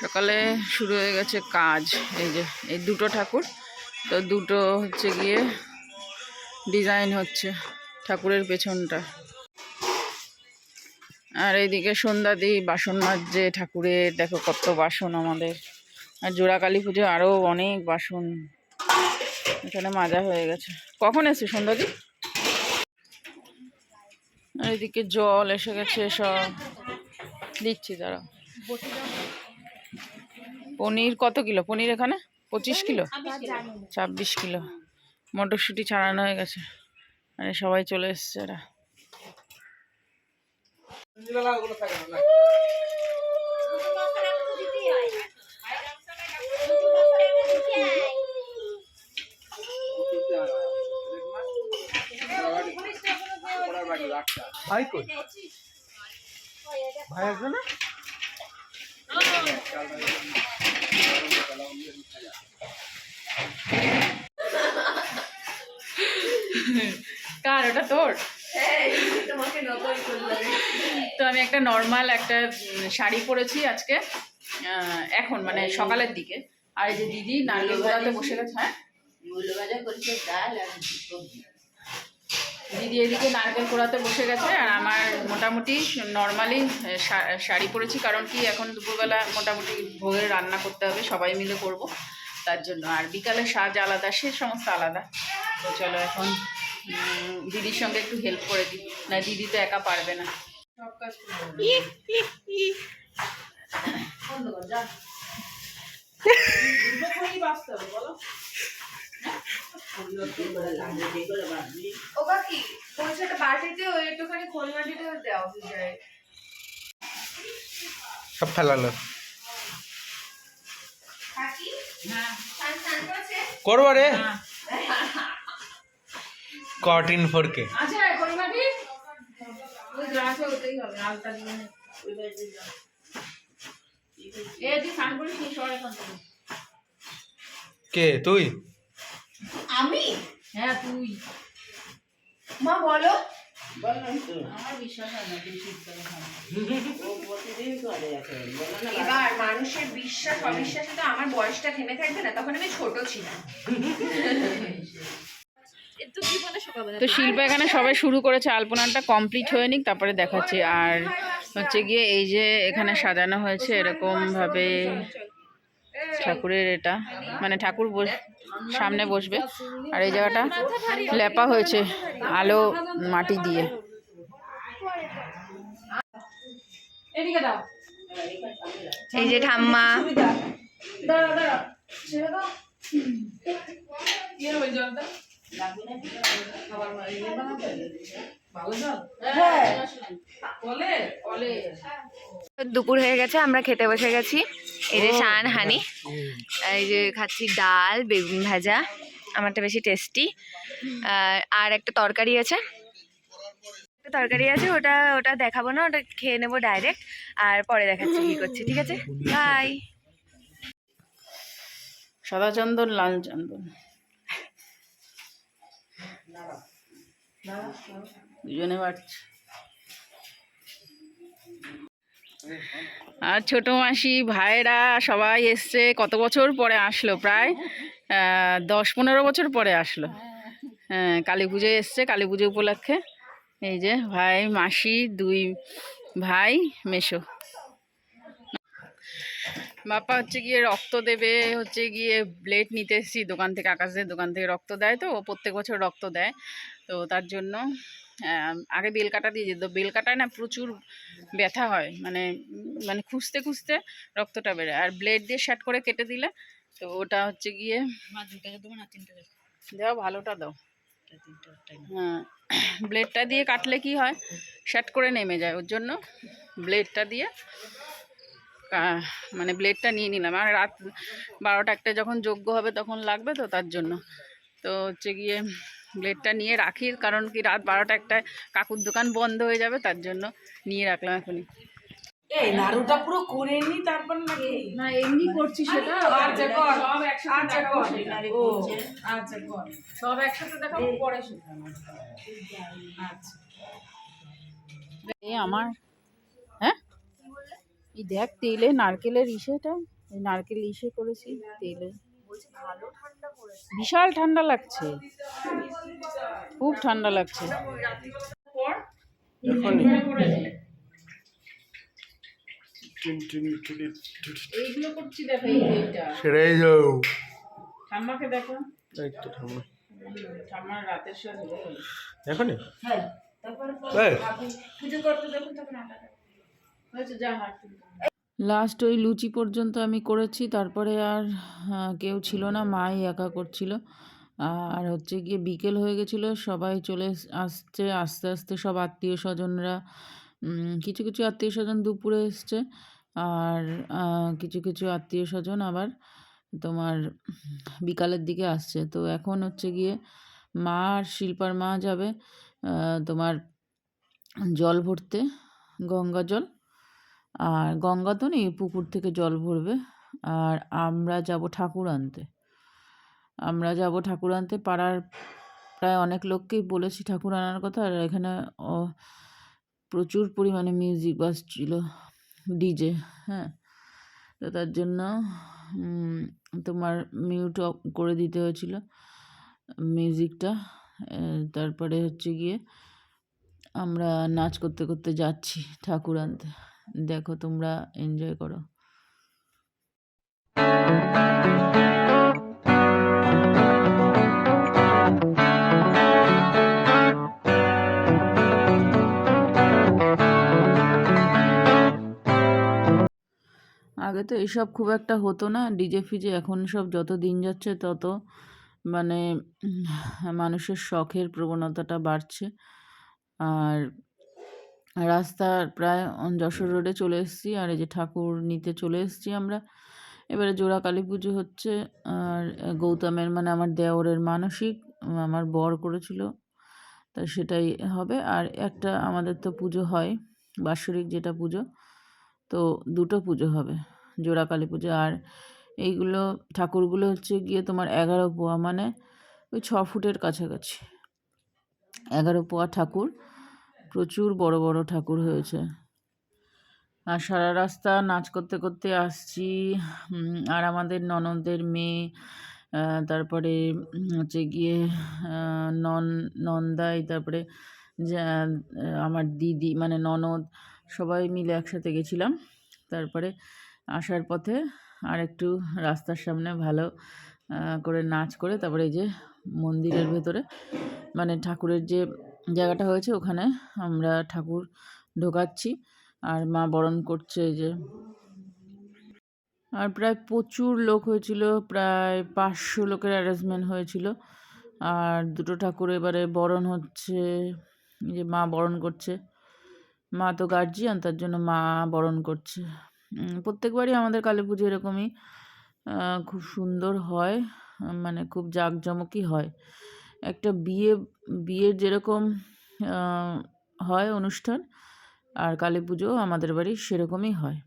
সকালে শুরু হয়ে গেছে কাজ, এই যে, এই দুটো ঠাকুর। তো দুটো হচ্ছে গিয়ে ডিজাইন হচ্ছে ঠাকুরের পেছনটা। আর এইদিকে সন্ধ্যা দিই বাসন মাজছে ঠাকুরের দেখো কত বাসন আমাদের। আর জোড়া কালী পুজো আরও অনেক বাসন এখানে মাজা হয়ে গেছে। কখন এসে সন্ধ্যা দি আর এদিকে জল এসে গেছে সব। দিচ্ছি তারা পনির কত কিলো? পনির এখানে? পঁচিশ কিলো। ছাব্বিশ কিলো। মটরশুঁটি ছাড়ানো হয়ে গেছে। মানে সবাই চলে এসছে এরা। ভাই কই? ভাই আসবে না? কার ওটা তোর? তো আমি একটা নর্মাল একটা শাড়ি পরেছি আজকে আহ, এখন মানে সকালের দিকে। আর এই যে দিদি নারকেল গোড়াতে বসে গেছে হ্যাঁ? দিদি এদিকে নারকেল কোড়াতে বসে গেছে আর আমার মোটামুটি নর্মালি শাড়ি পরেছি কারণ কি এখন দুপুরবেলা মোটামুটি ভোগের রান্না করতে হবে সবাই মিলে করব তার জন্য। আর বিকালে সাজ আলাদা সে সমস্ত আলাদা। তো চলো এখন দিদির সঙ্গে একটু হেল্প করে দিই। না দিদি তো একা পারবে না। সব কাজ বলো? ও বাকি বলছে একটা বাটিতে ওই একটুখানি খোল মাটিতে দেওয়া যায় সব ফেলালো। কাকি হ্যাঁ। করব রে। হ্যাঁ। কটিন সর এখান থেকে। কে? তুই? হ্যাঁ তুই। মা বলো। এবার মানুষের বিশ্বাস অবিশ্বাসে তো আমার বয়সটা থেমে থাকবে না তখন আমি ছোট ছিলাম। তো শিল্প এখানে সবাই শুরু করেছে আলপনাটা কমপ্লিট হয়ে নিক তারপরে দেখাচ্ছি। আর হচ্ছে গিয়ে এই যে এখানে সাজানো হয়েছে এরকম ভাবে ঠাকুরের এটা মানে ঠাকুর বস- সামনে বসবে। আর এই জায়গাটা লেপা হয়েছে আলো মাটি দিয়ে। এই যে ঠাম্মা। দাঁড়া দাঁড়া ছেড়ে দাও। কি হবে জলটা? হ্যাঁ। দুপুর হয়ে গেছে আমরা খেতে বসে গেছি। এই যে শান হানি। এই যে খাচ্ছি ডাল বেগুন ভাজা। আমারটা বেশি টেস্টি। আর একটা তরকারি আছে। একটা তরকারি আছে ওটা ওটা দেখাবো না ওটা খেয়ে নেব ডাইরেক্ট আর পরে দেখাচ্ছি কি করছি ঠিক আছে? বাই সাদা চন্দন লাল চন্দন দুজনে বাড়ছে। আর ছোট মাসি ভাইরা সবাই এসছে। কত বছর পরে আসলো? প্রায় দশ পনেরো বছর পরে আসলো। হ্যাঁ কালী পুজোয় এসছে, কালী পুজো উপলক্ষে। এই যে, ভাই, মাসি, দুই ভাই মেশো বাপা হচ্ছে গিয়ে রক্ত দেবে হচ্ছে গিয়ে ব্লেড নিতে এসেছি দোকান থেকে আকাশের দোকান থেকে রক্ত দেয় তো ও প্রত্যেক বছর রক্ত দেয়। তো তার জন্য আগে বেল কাটা দিয়ে যেত বেল কাটায় না প্রচুর ব্যথা হয় মানে মানে খুঁজতে খুঁজতে রক্তটা বেরোয়। আর ব্লেড দিয়ে শ্যাট করে কেটে দিলে তো ওটা হচ্ছে গিয়ে দেওয়া ভালোটা দাও। হ্যাঁ ব্লেডটা দিয়ে কাটলে কি হয় শ্যাট করে নেমে যায়। ওর জন্য ব্লেডটা দিয়ে মানে ব্লেডটা নিয়ে নিলাম। আর রাত বারোটা একটা যখন যোগ্য হবে তখন লাগবে তো তার জন্য। তো হচ্ছে গিয়ে ব্লেডটা নিয়ে রাখি কারণ কি রাত বারোটা একটা কাকুর দোকান বন্ধ হয়ে যাবে তার জন্য নিয়ে রাখলাম এখনই। এই নাড়ুটা পুরো করে নি তারপর নাকি? না এমনি করছি সেটা। আচ্ছা, কর। সব একসাথে আচ্ছা, কর। ও আচ্ছা কর। সব একসাথে দেখাবো পরে শেখাবো আচ্ছা। এই আমার এই দেখ তেলে নারকেলের ইসেটা এই নারকেল ইসে করেছি তেলে। বিশাল ঠান্ডা লাগছে। খুব ঠান্ডা লাগছে। এইগুলো করছি দেখো এই যে এইটা সেটাই যাও। ঠাম্মাকে দেখো। এই তো ঠাম্মা। ঠাম্মার রাতের সাথে। দেখো নি হ্যাঁ পুজো করতে দেখুন তখন লাস্ট ওই লুচি পর্যন্ত আমি করেছি, তারপরে আর কেউ ছিল না, মাই একা করছিল। আর হচ্ছে গিয়ে বিকেল হয়ে গেছিল, সবাই চলে আসছে, আস্তে আস্তে সব আত্মীয় স্বজনরা কিছু কিছু আত্মীয় স্বজন দুপুরে এসছে, আর কিছু কিছু আত্মীয় স্বজন আবার তোমার বিকালের দিকে আসছে। তো এখন হচ্ছে গিয়ে মা আর শিল্পার মা যাবে তোমার জল ভরতে, গঙ্গা জল। আর গঙ্গা তো নেই, পুকুর থেকে জল ভরবে। আর আমরা যাব ঠাকুর আনতে। আমরা যাব ঠাকুর আনতে পাড়ার প্রায় অনেক লোককেই বলেছি ঠাকুর আনার কথা। আর এখানে প্রচুর পরিমাণে মিউজিক বাজছিল ডিজে হ্যাঁ? তো তার জন্য তোমার মিউট করে দিতে হয়েছিল মিউজিকটা তারপরে হচ্ছে গিয়ে আমরা নাচ করতে করতে যাচ্ছি ঠাকুর আনতে। দেখো তোমরা এনজয় করো। আগে তো এসব খুব একটা হতো না ডিজে ফিজে এখন সব যত দিন যাচ্ছে তত মানে মানুষের শখের প্রবণতাটা বাড়ছে। আর রাস্তার প্রায় যশোর রোডে চলে এসেছি আর এই যে ঠাকুর নিতে চলে এসেছি আমরা। এবারে জোড়া কালী পুজো হচ্ছে আর গৌতমের মানে আমার দেওরের মানসিক আমার বর করেছিল। তা সেটাই হবে আর একটা আমাদের তো পুজো হয় বাৎসরিক যেটা পুজো তো দুটো পুজো হবে জোড়া কালী পুজো। আর এইগুলো ঠাকুরগুলো হচ্ছে গিয়ে তোমার এগারো পোয়া মানে ওই ছ ফুটের কাছাকাছি। এগারো পোয়া ঠাকুর প্রচুর বড় বড় ঠাকুর হয়েছে। আর সারা রাস্তা নাচ করতে করতে আসছি আর আমাদের ননদের মেয়ে তারপরে হচ্ছে গিয়ে নন, নন্দাই, তারপরে আমার দিদি মানে ননদ, সবাই মিলে একসাথে গেছিলাম। তারপরে আসার পথে আর একটু রাস্তার সামনে ভালো করে নাচ করে তারপরে এই যে মন্দিরের ভেতরে মানে ঠাকুরের যে জায়গাটা হয়েছে, ওখানে আমরা ঠাকুর ঢোকাচ্ছি। আর মা বরণ করছে যে। আর প্রায় প্রচুর লোক হয়েছিল, প্রায় পাঁচশো লোকের অ্যারেঞ্জমেন্ট হয়েছিল। আর দুটো ঠাকুর এবারে বরণ হচ্ছে যে মা বরণ করছে। মা তো গার্জিয়ান তার জন্য মা বরণ করছে। প্রত্যেকবারই আমাদের কালী পুজো এরকমই খুব সুন্দর হয় মানে খুব জাঁকজমকই হয়। একটা বিয়ে, বিয়ের যেরকম হয় অনুষ্ঠান, আর কালী পুজো আমাদের বাড়ি সেরকমই হয়,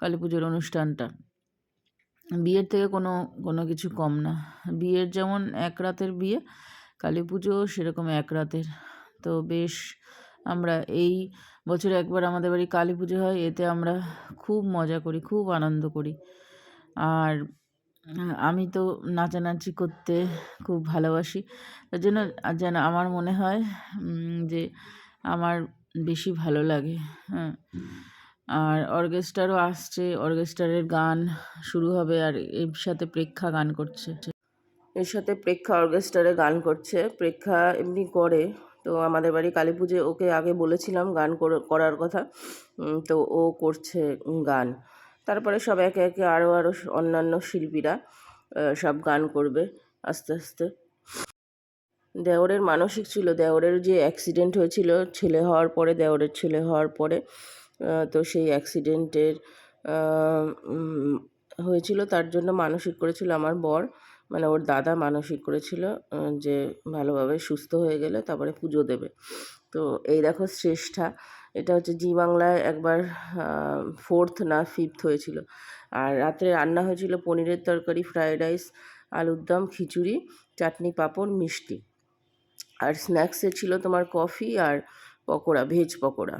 কালী পুজোর অনুষ্ঠানটা। বিয়ের থেকে কোনো কোনো কিছু কম না। বিয়ের যেমন এক রাতের বিয়ে, কালী পুজো সেরকম এক রাতের। তো বেশ, আমরা এই বছরে একবার আমাদের বাড়ি কালী পুজো হয়, এতে আমরা খুব মজা করি, খুব আনন্দ করি। আর আমি তো নাচানাচি করতে খুব ভালোবাসি। তার জন্য যেন আমার মনে হয় যে আমার বেশি ভালো লাগে হ্যাঁ। আর অর্কেস্ট্রারও আসছে অর্কেস্ট্রারের গান শুরু হবে আর এর সাথে প্রেক্ষা গান করছে। এর সাথে প্রেক্ষা অর্কেস্ট্রারে গান করছে। প্রেক্ষা এমনি করে, তো আমাদের বাড়ি কালী পুজোয় ওকে আগে বলেছিলাম গান করার কথা তো ও করছে গান। তারপরে সব একে একে আরও আরও অন্যান্য শিল্পীরা সব গান করবে আস্তে আস্তে। দেওরের মানসিক ছিল, দেওরের যে অ্যাক্সিডেন্ট হয়েছিল ছেলে হওয়ার পরে, দেওরের ছেলে হওয়ার পরে তো সেই অ্যাক্সিডেন্টের হয়েছিল, তার জন্য মানসিক করেছিল আমার বর। মানে ওর দাদা মানসিক করেছিল যে ভালোভাবে সুস্থ হয়ে গেলে তারপরে পুজো দেবে। তো এই দেখো শ্রেষ্ঠা। এটা হচ্ছে জি বাংলায় একবার ফোর্থ না ফিফথ হয়েছিল। আর রাত্রে রান্না হয়েছিল পনিরের তরকারি ফ্রায়েড রাইস আলুর দম, খিচুড়ি, চাটনি, পাঁপড়, মিষ্টি। আর স্ন্যাক্সে ছিল তোমার কফি আর পকোড়া ভেজ পকোড়া।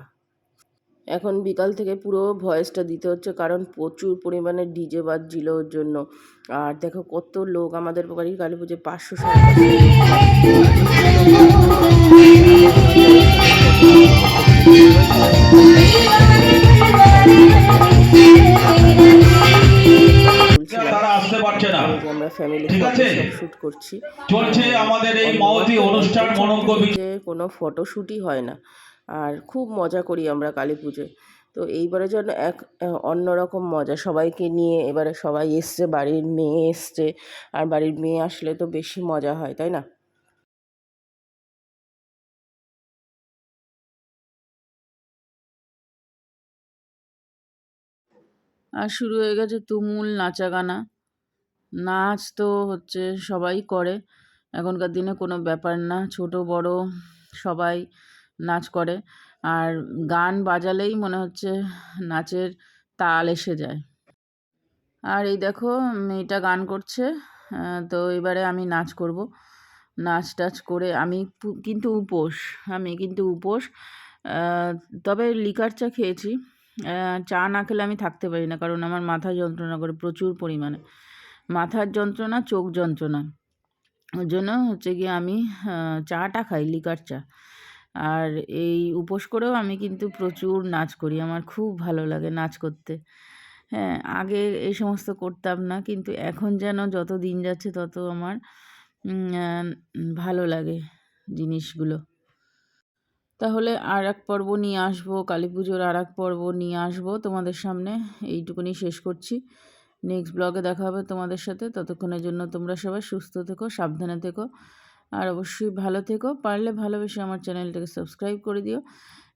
এখন বিকাল থেকে পুরো ভয়েসটা দিতে হচ্ছে কারণ প্রচুর পরিমাণে ডিজে বাজছিল ওর জন্য। আর দেখো কত লোক আমাদের বাড়ির কালী পুজোয় পাঁচশো ফ্যামিলি ঠিক আছে? শ্যুট করছি। চলছে আমাদের এই মাওতি অনুষ্ঠান যে কোনো ফটোশ্যুটই হয় না। আর খুব মজা করি আমরা কালী পুজোয়। তো এইবারে যেন এক অন্যরকম মজা। সবাইকে নিয়ে এবারে সবাই এসছে বাড়ির মেয়ে এসছে। আর বাড়ির মেয়ে আসলে তো বেশি মজা হয় তাই না? আর শুরু হয়ে গেছে তুমুল নাচা গানা নাচ তো হচ্ছে সবাই করে। এখনকার দিনে কোনো ব্যাপার না, ছোট, বড় সবাই নাচ করে। আর গান বাজালেই মনে হচ্ছে নাচের তাল এসে যায়। আর এই দেখো, মেয়েটা গান করছে তো এবারে আমি নাচ করব। নাচ টাচ করে আমি কিন্তু উপোস আমি কিন্তু উপোস। তবে লিকার চা খেয়েছি। চা না খেলে আমি থাকতে পারি না, কারণ আমার মাথা যন্ত্রণা করে প্রচুর পরিমাণে। মাথার যন্ত্রণা, চোখ যন্ত্রণা। ওর জন্য হচ্ছে গিয়ে আমি চাটা খাই, লিকার চা। আর এই উপোস করেও আমি কিন্তু প্রচুর নাচ করি। আমার খুব ভালো লাগে নাচ করতে। হ্যাঁ আগে এই সমস্ত করতাম না, কিন্তু এখন যেন যত দিন যাচ্ছে তত আমার ভালো লাগে জিনিসগুলো। তাহলে আর এক পর্ব নিয়ে আসব, কালী পুজোর আর এক পর্ব নিয়ে আসব। তোমাদের সামনে এইটুকুনি শেষ করছি। নেক্সট ব্লগে দেখা হবে তোমাদের সাথে। ততক্ষণের জন্য তোমরা সবাই সুস্থ থেকো, সাবধানে থেকো। আর অবশ্যই ভালো থেকো। পারলে ভালোবেসে আমার চ্যানেলটাকে সাবস্ক্রাইব করে দিও।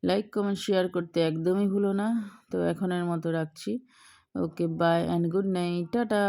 লাইক কমেন্ট শেয়ার করতে একদমই ভুলো না। তো এখনের মতো রাখছি। Okay bye and good night tata